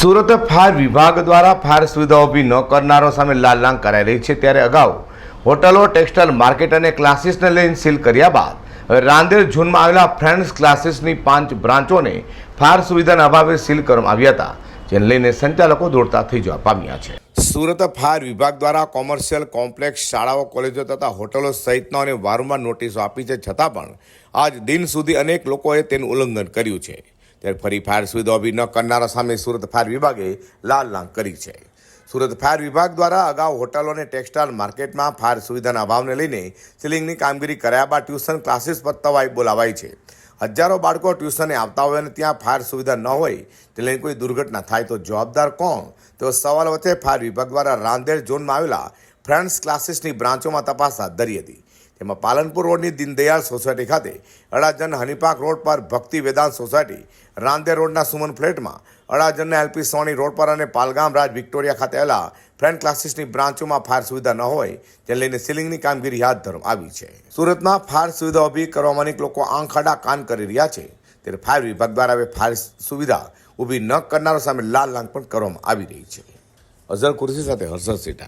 Surat fire વિભાગ દ્વારા fire સુવિધા ઊભી ન કરનારો સામે લાલ લાંગ કરાઈ રહી છે ત્યારે અગાઉ હોટલો, ટેક્સટાઇલ માર્કેટ અને ક્લાસીસને લઈને સીલ કર્યા બાદ હવે રાંદેર ઝોનમાં આવેલા ફ્રેન્ડ્સ ક્લાસીસની પાંચ બ્રાન્ચોને ફાયર સુવિધાના અભાવે સીલ કરવામાં આવ્યા હતા, જેને લઈને સંચાલકો દોડતા થઈ જવા પામ્યા છે. સુરત ફાયર વિભાગ દ્વારા કોમર્શિયલ કોમ્પ્લેક્સ શાળાઓ, કોલેજો તથા હોટલો સહિતનાઓને વારંવાર નોટિસો આપી છે, છતાં પણ આજ દિન સુધી અનેક લોકોએ તેનું ઉલ્લંઘન કર્યું છે. ત્યારે ફરી ફાયર સુવિધા ઊભી ન કરનારા સામે સુરત ફાયર વિભાગે લાલ લાંગ કરી છે. સુરત ફાયર વિભાગ દ્વારા અગાઉ હોટલો અને ટેક્સટાઇલ માર્કેટમાં ફાયર સુવિધાના અભાવને લઈને સીલિંગની કામગીરી કર્યા બાદ ટ્યુશન ક્લાસીસ પર તવાઈ બોલાવાઈ છે. હજારો બાળકો ટ્યુશને આવતા હોય અને ત્યાં ફાયર સુવિધા ન હોય તે લઈને કોઈ દુર્ઘટના થાય તો જવાબદાર કોણ? તેવો સવાલ વચ્ચે ફાયર વિભાગ દ્વારા રાંદેર ઝોનમાં આવેલા ફ્રેન્ડ્સ ક્લાસીસની બ્રાન્ચોમાં તપાસ હાથ ધરી હતી. તેમાં પાલનપુર રોડની દીનદયાળ સોસાયટી ખાતે અડાજન હનીપાક રોડ પર ભક્તિ વેદાંત સોસાયટી, રાંદે રોડના સુમન ફ્લેટમાં અડાજનના એલપી સોની રોડ પર અને પાલગામ રાજ વિક્ટોરિયા ખાતે આવેલા ફ્રેન્ડ ક્લાસીસની બ્રાન્ચોમાં ફાયર સુવિધા ન હોય જે લઈને સીલિંગની કામગીરી હાથ ધરવામાં આવી છે. સુરતમાં ફાયર સુવિધા ઊભી કરવામાં અનેક લોકો આંખ આડા કાન કરી રહ્યા છે. ત્યારે ફાયર વિભાગ દ્વારા હવે ફાયર સુવિધા ઊભી ન કરનારો સામે લાલ લાંગ પણ કરવામાં આવી રહી છે. અઝર કુરશી સાથે હર્ષદ સેઠા